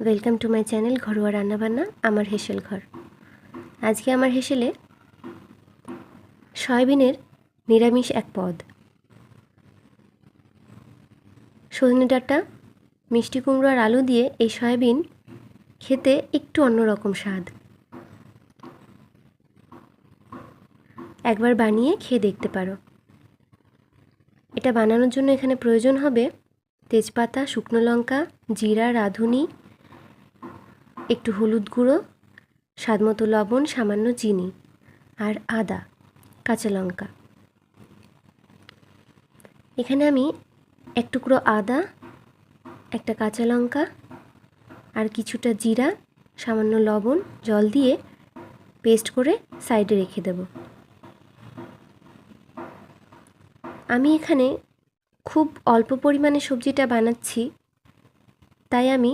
Welcome to my channel ঘরোয়া রান্নাবান্না আমার হেসেল ঘর আজকে আমার হেসেলে সয়াবিনের নিরামিষ এক পদ সজনে ডাঁটা মিষ্টি কুমড়ো আর আলু দিয়ে এই সয়াবিন খেতে একটু অন্যরকম স্বাদ একবার বানিয়ে খেয়ে দেখতে পারো এটা বানানোর জন্য এখানে প্রয়োজন হবে তেজপাতা, শুকনো লঙ্কা, জিরা, রাঁধুনি, একটু হলুদ গুঁড়ো, স্বাদমতো লবণ, সামান্য চিনি আর আদা, কাঁচা লঙ্কা। এখানে আমি এক টুকরো আদা, একটা কাঁচা লঙ্কা আর কিছুটা জিরা, সামান্য লবণ, জল দিয়ে পেস্ট করে সাইডে রেখে দেব। আমি এখানে খুব অল্প পরিমাণে সবজিটা বানাচ্ছি। তাই আমি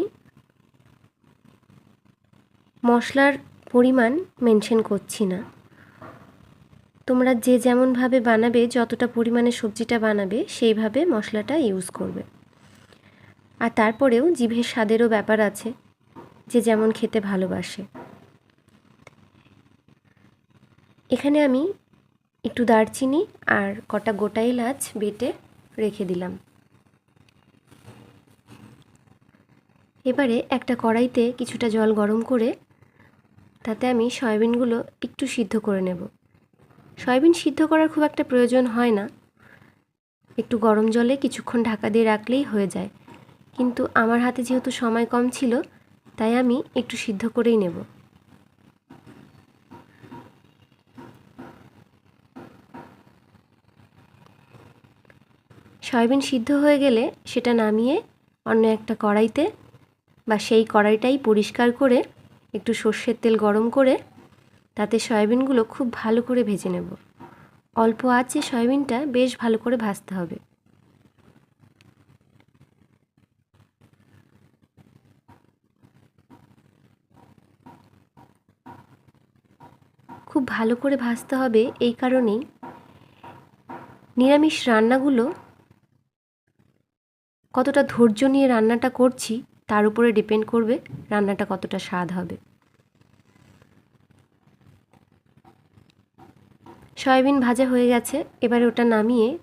মশলার পরিমাণ মেনশন করছি না। তোমরা যে যেমনভাবে বানাবে, যতটা পরিমাণে সবজিটা বানাবে, সেইভাবে মশলাটা ইউজ করবে। আর তারপরেও জিভের স্বাদেরও ব্যাপার আছে, যে যেমন খেতে ভালোবাসে। এখানে আমি একটু দারচিনি আর কটা গোটা এলাচ বেটে রেখে দিলাম। এবারে একটা কড়াইতে কিছুটা জল গরম করে তাতে আমি সয়াবিনগুলো একটু সিদ্ধ করে নেব। সয়াবিন সিদ্ধ করার খুব একটা প্রয়োজন হয় না। একটু গরম জলে কিছুক্ষণ ঢাকা দিয়ে রাখলেই হয়ে যায়। কিন্তু আমার হাতে যেহেতু সময় কম ছিল, তাই আমি একটু সিদ্ধ করেই নেব। সয়াবিন সিদ্ধ হয়ে গেলে সেটা নামিয়ে অন্য একটা কড়াইতে বা সেই কড়াইটাই পরিষ্কার করে একটু সর্ষের তেল গরম করে তাতে সয়াবিনগুলো খুব ভালো করে ভেজে নেব। অল্প আছে সয়াবিনটা বেশ ভালো করে ভাজতে হবে। খুব ভালো করে ভাজতে হবে এই কারণেই নিরামিষ রান্নাগুলো কতটা ধৈর্য নিয়ে রান্নাটা করছি, তার উপরে ডিপেন্ড করবে রান্নাটা কতটা স্বাদ হবে। সয়াবিন ভাজা হয়ে গেছে, এবারে ওটা নামিয়ে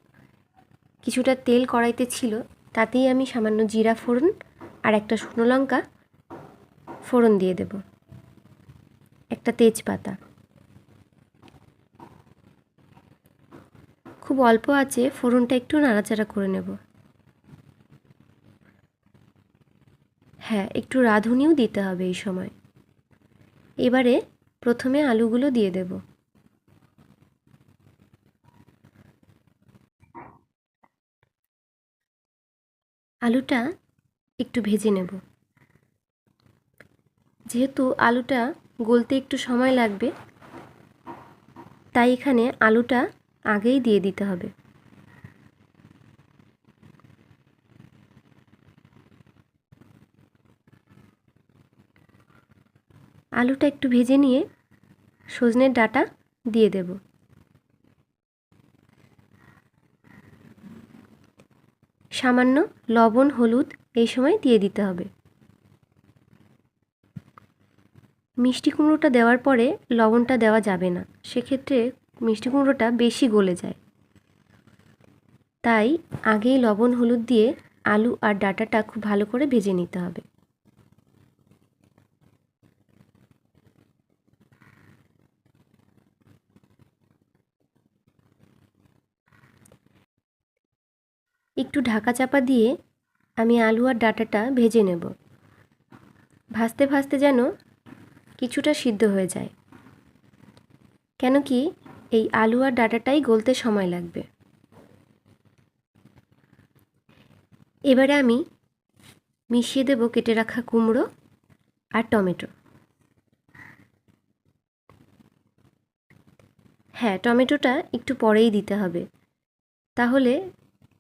কিছুটা তেল কড়াইতে ছিল, তাতেই আমি সামান্য জিরা ফোড়ন আর একটা শুকনো লঙ্কা ফোড়ন দিয়ে দেব। একটা তেজপাতা। খুব অল্প আছে, ফোড়নটা একটু নাড়াচাড়া করে নেব। হ্যাঁ একটু রাঁধুনিও দিতে হবে এই সময়। এবারে প্রথমে আলুগুলো দিয়ে দেব। আলুটা একটু ভেজে নেব। যেহেতু আলুটা গলতে একটু সময় লাগবে, তাই এখানে আলুটা আগেই দিয়ে দিতে হবে। আলুটা একটু ভেজে নিয়ে সজনের ডাটা দিয়ে দেব। সামান্য লবণ, হলুদ এই সময় দিয়ে দিতে হবে। মিষ্টি কুমড়োটা দেওয়ার পরে লবণটা দেওয়া যাবে না, সেক্ষেত্রে মিষ্টি কুমড়োটা বেশি গলে যায়। তাই আগেই লবণ, হলুদ দিয়ে আলু আর ডাটাটা খুব ভালো করে ভেজে নিতে হবে। একটু ঢাকা চাপা দিয়ে আমি আলু আর ডাটাটা ভেজে নেব। ভাজতে ভাজতে যেন কিছুটা সিদ্ধ হয়ে যায়। কেন কি এই আলু আর ডাটাটাই গলতে সময় লাগবে। এবারে আমি মিশিয়ে দেব কেটে রাখা কুমড়ো আর টমেটো। হ্যাঁ টমেটোটা একটু পরেই দিতে হবে। তাহলে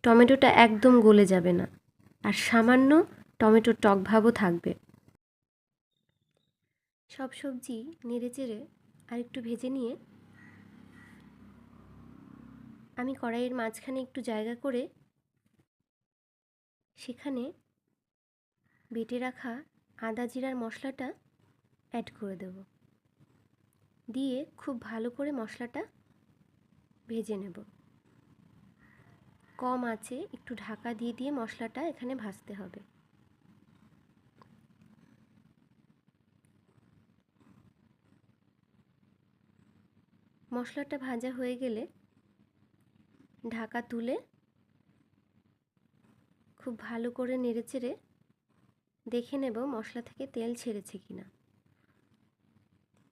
টমেটোটা একদম গলে যাবে না। আর সামান্য টমেটোর টক ভাবও থাকবে। সব সবজি নেড়ে চেড়ে আর একটু ভেজে নিয়ে আমি কড়াইয়ের মাঝখানে একটু জায়গা করে সেখানে বেটে রাখা আদা জিরার মশলাটা অ্যাড করে দেব। দিয়ে খুব ভালো করে মশলাটা ভেজে নেব। কম আছে, একটু ঢাকা দিয়ে দিয়ে মশলাটা এখানে ভাজতে হবে। মশলাটা ভাজা হয়ে গেলে ঢাকা তুলে খুব ভালো করে নেড়েচেড়ে দেখে নেব মশলা থেকে তেল ছেড়েছে কিনা।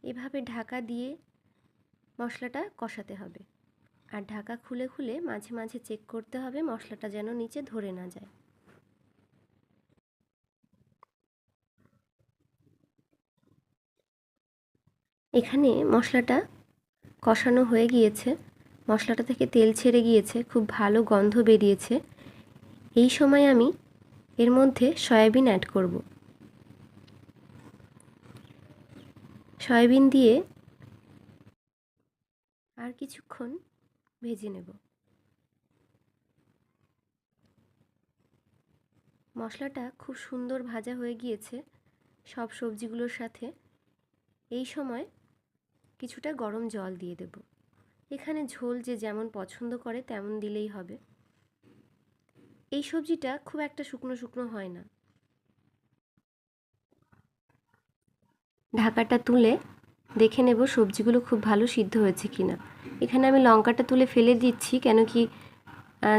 এভাবে ঢাকা দিয়ে মশলাটা কষাতে হবে। আর ঢাকা খুলে খুলে মাঝে মাঝে চেক করতে হবে মশলাটা যেন নিচে ধরে না যায়। এখানে মশলাটা কষানো হয়ে গিয়েছে। মশলাটা থেকে তেল ছেড়ে গিয়েছে, খুব ভালো গন্ধ বেরিয়েছে। এই সময় আমি এর মধ্যে সয়াবিন অ্যাড করব। সয়াবিন দিয়ে আর কিছুক্ষণ ভেজে নেব। মশলাটা খুব সুন্দর ভাজা হয়ে গিয়েছে। সব সবজিগুলোর সাথে এই সময় কিছুটা গরম জল দিয়ে দেব। এখানে ঝোল যে যেমন পছন্দ করে তেমন দিলেই হবে। এই সবজিটা খুব একটা শুকনো শুকনো হয় না। ঢাকাটা তুলে দেখে নেব সবজিগুলো খুব ভালো সিদ্ধ হয়েছে কি না এখানে আমি লঙ্কাটা তুলে ফেলে দিচ্ছি, কেন কি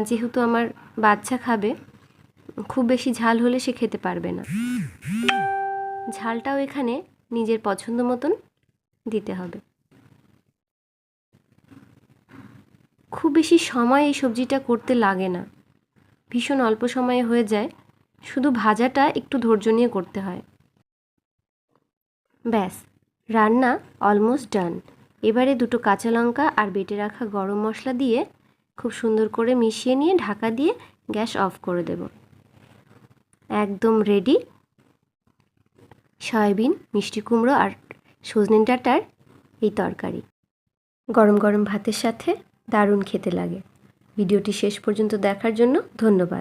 যেহেতু আমার বাচ্চা খাবে, খুব বেশি ঝাল হলে সে খেতে পারবে না। ঝালটাও এখানে নিজের পছন্দ মতন দিতে হবে। খুব বেশি সময় এই সবজিটা করতে লাগে না। ভীষণ অল্প সময়ে হয়ে যায়, শুধু ভাজাটা একটু ধৈর্য নিয়ে করতে হয়। ব্যাস। রান্না অলমোস্ট ডান এবারে দুটো কাঁচা লঙ্কা আর বেটে রাখা গরম মশলা দিয়ে খুব সুন্দর করে মিশিয়ে নিয়ে ঢাকা দিয়ে গ্যাস অফ করে দেব। একদম রেডি সয়াবিন, মিষ্টি কুমড়ো আর সজনে ডাঁটার এই তরকারি। গরম গরম ভাতের সাথে দারুণ খেতে লাগে। ভিডিওটি শেষ পর্যন্ত দেখার জন্য ধন্যবাদ।